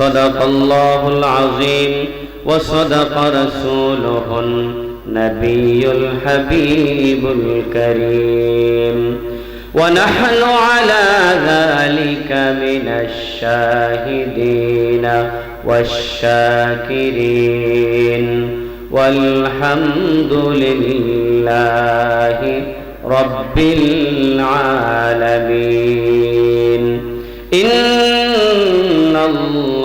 صدق الله العظيم وصدق رسوله النبي الحبيب الكريم. ونحن على ذلك من الشاهدين والشاكرين. والحمد لله رب العالمين. إن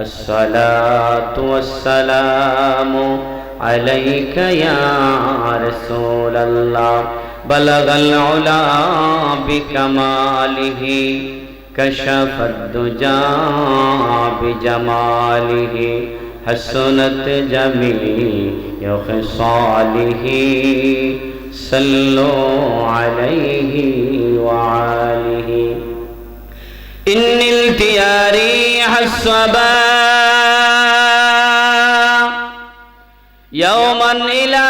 الصلاة والسلام عليك يا رسول الله. بلغ العلا بكماله كشف الدجى بجماله حسنت جميع خصاله. صلوا عليه وعاله إن التياري الصبا يوما إلى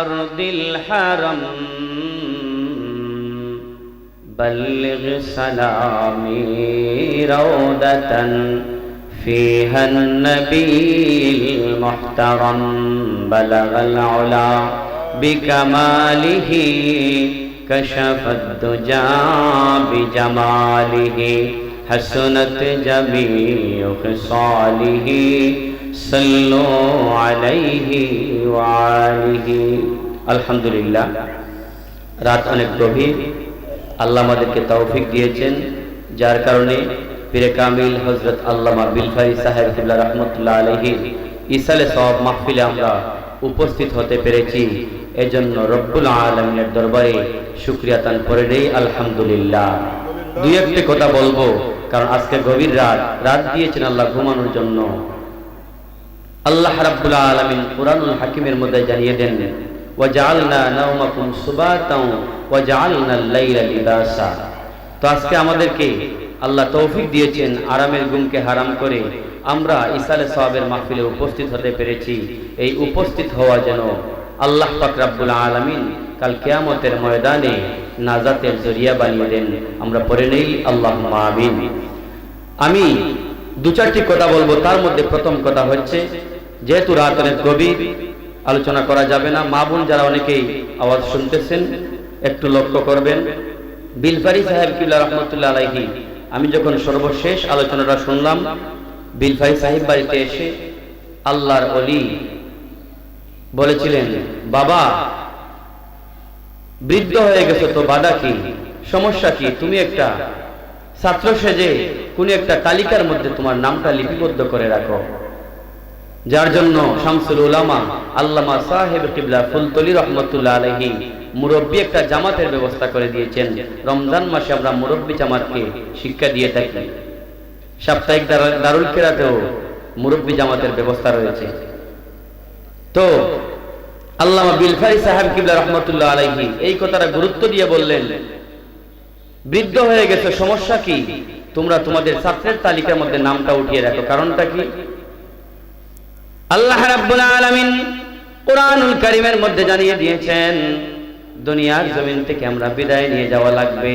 أرض الحرم. بلغ سلامي روضة فيها النبي المحترم. بلغ العلا بكماله كشف الدجى بجماله حسنت جميع خصاله صلوا عليه وعاله الحمد لله রাত অনেক গভীর আল্লাহ আমাদেরকে তৌফিক দিয়েছেন যার কারণে পীরে কামিল হজরত আল্লামা বিলফারি সাহেব কিবলা রহমতুল্লাহ আলহি ইসালে সব মাহফিলে আমরা উপস্থিত হতে পেরেছি এজন্য রব্বুল আলমিনের দরবারে শুক্রিয়া তান করে নেই আলহামদুলিল্লাহ। দুই একটি কথা বলব, কারণ আজকে গভীর রাত রাত দিয়েছেন আল্লাহ ঘুমানোর জন্য। আল্লাহ রাব্বুল হাকিমের মধ্যে জানিয়ে দেন নাওমাকুম সুবাতাও আল-লাইলা লিবাসা। তো আজকে আমাদেরকে আল্লাহ তৌফিক দিয়েছেন আরামের ঘুমকে হারাম করে। আমরা ইসালে সাহাবের মাহফিলে উপস্থিত হতে পেরেছি। এই উপস্থিত হওয়া যেন আল্লাহ পাক রাব্বুল আলামিন কাল কেয়ামতের ময়দানে নাজাতের জরিয়া বানিয়ে দেন। আমরা পড়ে নেই, আল্লাহুম্মা আমিন। আমি দু চারটি কথা বলব, তার মধ্যে প্রথম কথা হচ্ছে, যেহেতু রাত অনেক গভীর, আলোচনা করা যাবে না। মা বোন যারা অনেকেই আওয়াজ শুনতেছেন, একটু লক্ষ্য করবেন। বিলফারি সাহেব কিল্লা রহমতুল্লাহ আলাইহি, আমি যখন সর্বশেষ আলোচনাটা শুনলাম, বিলফারি সাহেব বাড়িতে এসে আল্লাহর অলি বলেছিলেন, বাবা, বৃদ্ধ হয়ে গেছো তো বাধা কি? সমস্যা কি? তুমি একটা ছাত্র সেজে কোন একটা তালিকার মধ্যে তোমার নামটা লিপিবদ্ধ করে রাখো। যার জন্য শামসুল উলামা আল্লামা সাহেব কিবলা ফুলতলি রহমতুল্লাহ মুরব্বী একটা জামাতের ব্যবস্থা করে দিয়েছেন। রমজান মাসে আমরা মুরব্বী জামাতকে শিক্ষা দিয়ে থাকি। সাপ্তাহিক দারুল- দারুল কেরাতেও মুরব্বী জামাতের ব্যবস্থা রয়েছে। তো আল্লামা বিলফারি সাহেব কিবলা রহমতুল্লাহ আলাইহি এই কথাটা গুরুত্ব দিয়ে বললেন, বৃদ্ধ হয়ে গেছে, সমস্যা কি? তোমরা তোমাদের ছাত্রের তালিকার মধ্যে নামটা উঠিয়ে রাখো, কারণটা কি? আল্লাহ রাব্বুল আলামিন কোরআনুল কারীমের মধ্যে জানিয়ে দিয়েছেন, দুনিয়ার জমিন থেকে আমরা বিদায় নিয়ে যাওয়া লাগবে।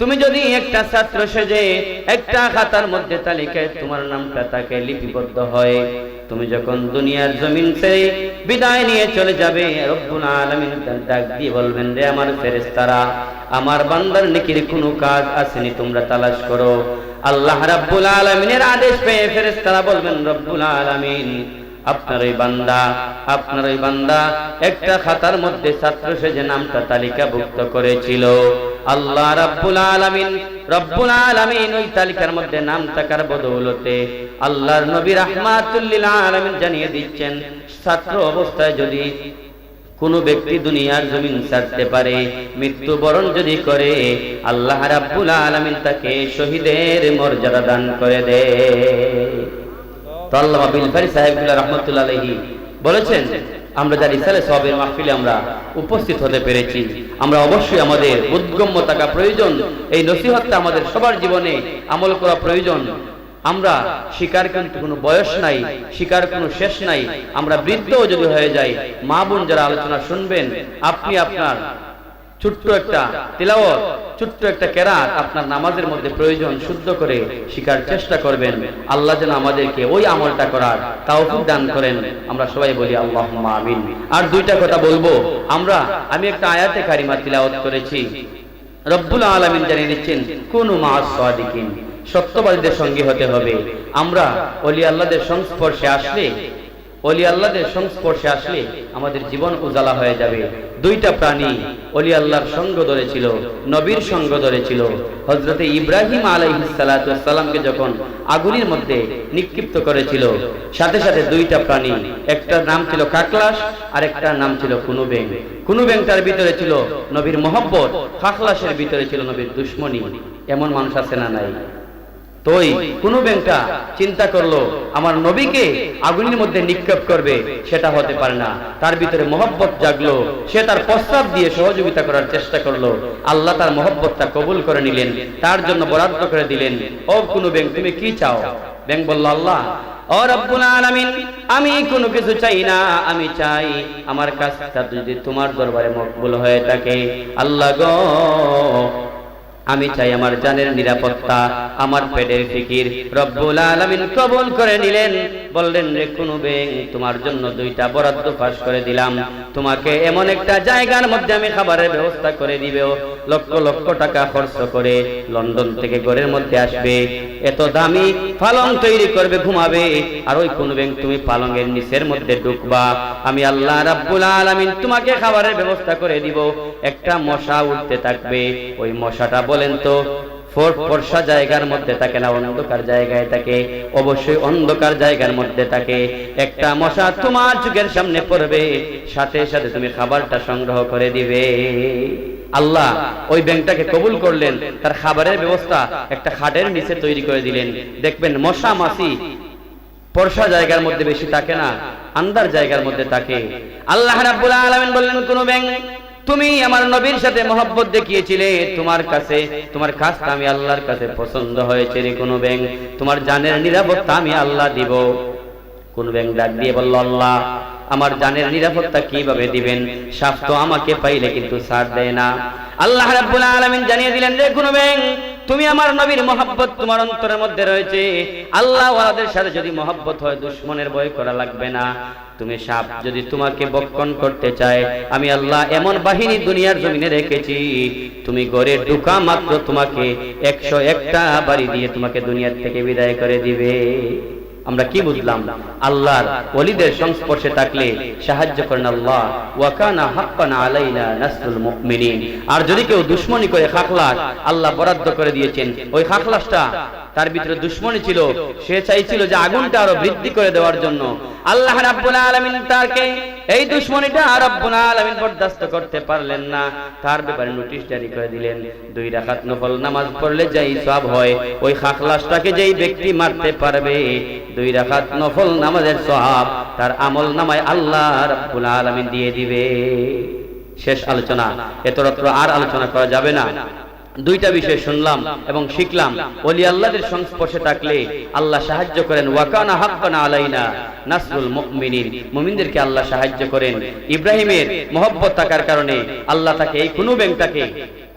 তুমি যদি একটা ছাত্র সেজে একটা খাতার মধ্যে তালিকায় তোমার নামটা তাকে লিপিবদ্ধ হয়, তুমি যখন দুনিয়ার জমিন ছেড়ে বিদায় নিয়ে চলে যাবে ডাক দিয়ে বলবেন, রে আমার ফেরেশতারা, আমার বান্দার নেকির কোনো কাজ আসেনি, তোমরা তালাশ করো। আল্লাহ রাব্বুল আলামিনের আদেশ পেয়ে ফেরেশতারা বলবেন, রব্বুল আলামিন, আপনার ওই বান্দা, আপনার ওই বান্দা একটা খাতার মধ্যে ছাত্র সেজে নামটা তালিকাভুক্ত করেছিল। আল্লাহ রাব্বুল আলামিন, রব্বুল আলামিন ওই তালিকার মধ্যে নাম থাকার বদৌলতে আল্লাহর নবী রাহমাতুল্লিল আলামিন জানিয়ে দিচ্ছেন, ছাত্র অবস্থায় যদি কোন ব্যক্তি দুনিয়ার জমিন ছাড়তে পারে, মৃত্যুবরণ যদি করে, আল্লাহ রাব্বুল আলামিন তাকে শহীদের মর্যাদা দান করে দেয় তো আল্লামা বিলফারি সাহেবুল্লাহ রহমতুল্লাহ আলহি বলেছেন আমরা যার ইসালে সবের মাহফিলে আমরা উপস্থিত হতে পেরেছি। আমরা অবশ্যই আমাদের উদ্গম্য থাকা প্রয়োজন। এই নসিহতটা আমাদের সবার জীবনে আমল করা প্রয়োজন। আমরা শিকার কিন্তু কোনো বয়স নাই, শিকার কোনো শেষ নাই। আমরা বৃদ্ধও যদি হয়ে যাই, মা বোন যারা আলোচনা শুনবেন, আপনি আপনার ছোট্ট একটা তিলাওয়াত, ছোট্ট একটা কেরাত আপনার নামাজের মধ্যে প্রয়োজন, শুদ্ধ করে শিকার চেষ্টা করবেন। আল্লাহ যেন আমাদেরকে ওই আমলটা করার তাওফিক দান করেন। আমরা সবাই বলি আল্লাহ আমিন। আর দুইটা কথা বলব। আমরা, আমি একটা আয়াতে কারিমা তিলাওয়াত করেছি। রব্বুল আলামিন জানিয়ে দিচ্ছেন, কোন মা সাদিকিন। সত্যবাদীদের সঙ্গে হতে হবে। আমরা অলি আল্লাহদের সংস্পর্শে আসলে অলি আল্লাহদের সংস্পর্শে আসলে আমাদের জীবন উজালা হয়ে যাবে। দুইটা প্রাণী অলি আল্লাহর সঙ্গ ধরেছিল, নবীর সঙ্গ ধরেছিল। হজরতে ইব্রাহিম আলাইহিসালামকে যখন আগুনের মধ্যে নিক্ষিপ্ত করেছিল, সাথে সাথে দুইটা প্রাণী, একটার নাম ছিল কাকলাস আর একটার নাম ছিল কুনুবেং। কুনুবেংটার ভিতরে ছিল নবীর মহব্বত খাকলাসের ভিতরে ছিল নবীর দুশ্মনী। এমন মানুষ আছে না নাই? তোই কোন ব্যাংকটা চিন্তা করল, আমার নবীকে আগুনের মধ্যে নিক্ষেপ করবে, সেটা হতে পারে না। তার ভিতরে মহব্বত জাগলো, সে তার প্রস্তাব দিয়ে সহযোগিতা করার চেষ্টা করল। আল্লাহ তার মহব্বতটা কবুল করে নিলেন, তার জন্য বরাদ্দ করে দিলেন। ও কোন ব্যাংক, তুমি কি চাও? ব্যাংক বলল, আল্লাহ, ও রব্বুল আলামিন, আমি কোনো কিছু চাই না, আমি চাই আমার কাজটা যদি তোমার দরবারে মকবুল হয়ে থাকে। আল্লাহ গো আমি চাই আমার জানের নিরাপত্তা, আমার পেটের ফিকির। রব্বুল আলামিন কবুল করে নিলেন। বললেন, রে কোনো বেং, তোমার জন্য দুইটা বরাদ্দ পাশ করে দিলাম। তোমাকে এমন একটা জায়গার মধ্যে আমি খাবারের ব্যবস্থা করে দিবেও। লক্ষ লক্ষ টাকা খরচ করে লন্ডন থেকে ঘরের মধ্যে আসবে। এত দামি পালং তৈরি করবে, ঘুমাবে। আর ওই কোন ব্যাংক তুমি পালংয়ের নিচের মধ্যে ঢুকবা। আমি আল্লাহ রাব্বুল আলামিন তোমাকে খাবারের ব্যবস্থা করে দিব। একটা মশা উঠতে থাকবে। ওই মশাটা বলেন তো, ফোর- ফর্সা জায়গার মধ্যে থাকে না, অন্ধকার জায়গায় থাকে? অবশ্যই অন্ধকার জায়গার মধ্যে থাকে। একটা মশা তোমার চোখের সামনে পড়বে। সাথে সাথে তুমি খাবারটা সংগ্রহ করে দিবে। আল্লাহ ওই ব্যাংকটাকে কবুল করলেন, তার খাবারের ব্যবস্থা একটা খাটের নিচে তৈরি করে দিলেন। দেখবেন মশা মাসি পরশা জায়গার মধ্যে বেশি থাকে না আন্দার জায়গার মধ্যে থাকে। আল্লাহ রাব্বুল আলামিন বললেন, কোন ব্যাংক, তুমি আমার নবীর সাথে মহব্বত দেখিয়েছিলে, তোমার কাছে, তোমার কাজটা আমি আল্লাহর কাছে পছন্দ হয়েছে রে, কোন ব্যাংক। তোমার জানের নিরাপত্তা আমি আল্লাহ দিব। কোন ব্যাংক ডাক দিয়ে বলল, আল্লাহ আমার জানের নিরাপত্তা কীভাবে দিবেন? সাপ তো আমাকে পাইলে কিন্তু ছাড় দেয় না। আল্লাহ রাব্বুল আলামিন জানিয়ে দিলেন রে কোন তুমি আমার নবীর মহব্বত তোমার অন্তরের মধ্যে রয়েছে। আল্লাহ ওয়াদের সাথে যদি মহব্বত হয়, দুশ্মনের ভয় করা লাগবে না। তুমি সাপ যদি তোমাকে বক্ষণ করতে চায়, আমি আল্লাহ এমন বাহিনী দুনিয়ার জমিনে রেখেছি। তুমি গড়ে ঢুকা মাত্র তোমাকে একশো একটা বাড়ি দিয়ে তোমাকে দুনিয়ার থেকে বিদায় করে দিবে। আমরা কি বুঝলাম? আল্লাহর ওলিদের সংস্পর্শে থাকলে সাহায্য করেন আল্লাহ। ওয়াকানা হাক্কানা আলাইনা নাসরুল মুমিনিন। আর যদি কেউ দুশ্মনী করে খাখলাস, আল্লাহ বরাদ্দ করে দিয়েছেন। ওই খাখলাসটা তার ভিতরে দুশ্মনী ছিল। সে চাইছিল যে আগুনটা আরও বৃদ্ধি করে দেওয়ার জন্য। আল্লাহ রাব্বুল আলামিন তাকে এই দুশ্মনীটা রব্বুল আলামিন বরদাস্ত করতে পারলেন না। তার ব্যাপারে নোটিশ জারি করে দিলেন। দুই রাকাত নফল নামাজ পড়লে যেই সব হয়, ওই খাখলাসটাকে যেই ব্যক্তি মারতে পারবে, দুই রাকাত নফল নামাজের সওয়াব তার আমল নামায় আল্লাহ রাব্বুল আলামিন দিয়ে দিবে। শেষ আলোচনা। এতরত্র আর আলোচনা করা যাবে না। দুইটা বিষয় শুনলাম এবং শিখলাম। অলি আল্লাহদের সংস্পর্শে থাকলে আল্লাহ সাহায্য করেন, ওয়াকানা হাক্কানা আলাইনা নাসরুল মুমিনিন। মুমিনদেরকে আল্লাহ সাহায্য করেন। ইব্রাহিমের মহব্বত থাকার কারণে আল্লাহ তাকে এই কোনো ব্যাংকটাকে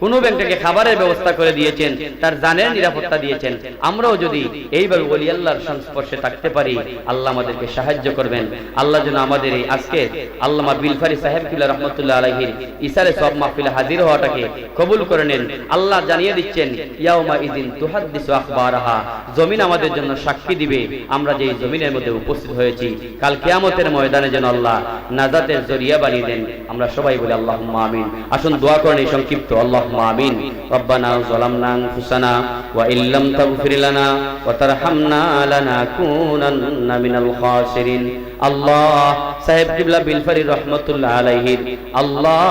কোন ব্যাংকটাকে খাবারের ব্যবস্থা করে দিয়েছেন, তার জানের নিরাপত্তা দিয়েছেন। আমরাও যদি এইভাবে বলি, আল্লাহর সংস্পর্শে থাকতে পারি, আল্লাহ আমাদেরকে সাহায্য করবেন। আল্লাহ যেন আমাদের এই আজকে আল্লামা বিলফারি সাহেব কিল্লা রহমতুল্লাহ আলহির ইসারে সব মাহফিলে হাজির হওয়াটাকে কবুল করে নেন। আল্লাহ জানিয়ে দিচ্ছেন, ইয়াউমা ইদিন তুহাদ্দিসু আখবারাহা। জমিন আমাদের জন্য সাক্ষী দিবে। আমরা যে জমিনের মধ্যে উপস্থিত হয়েছি, কাল কিয়ামতের ময়দানে যেন আল্লাহ নাজাতের জরিয়া বানিয়ে দেন। আমরা সবাই বলি আল্লাহ আমিন। আসুন, দোয়া করেন এই সংক্ষিপ্ত, আল্লাহ আমিন রব্বানা ظلمنا انفسنا وان لم تغفر لنا وترحمنا لنكونن من الخاسرين আল্লাহ সাহেব কিবলা বিলফারি রহমতুল্লাহ আলাইহির আল্লাহ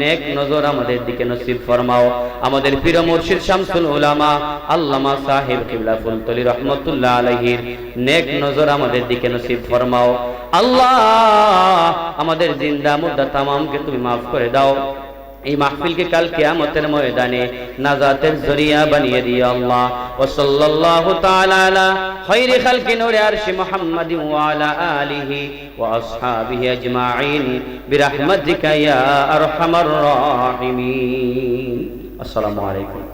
নেক নজর আমাদের দিকে নসিব ফরমাও আমাদের পীর মুর্শিদ শামসুল উলামা আল্লামা সাহেব কিবলা ফুলতলি রহমতুল্লাহ আলাইহির নেক নজর আমাদের দিকে নসিব ফরমাও আল্লাহ আমাদের জিন্দা মুদ্দা তামামকে তুমি মাফ করে দাও এই মাহফিলকে কাল কিয়ামতের ময়দানে নাজাতের জরিয়া বানিয়ে দিও আল্লাহ ওয়া সাল্লাল্লাহু তাআলা আলা খায়রি খালকি নূরে আরশি মুহাম্মাদিন ওয়া আলা আলিহি ওয়া আসহাবিহি আজমাইন বিরহমাতিকা ইয়া আরহামার রাহিমিন আসসালামু আলাইকুম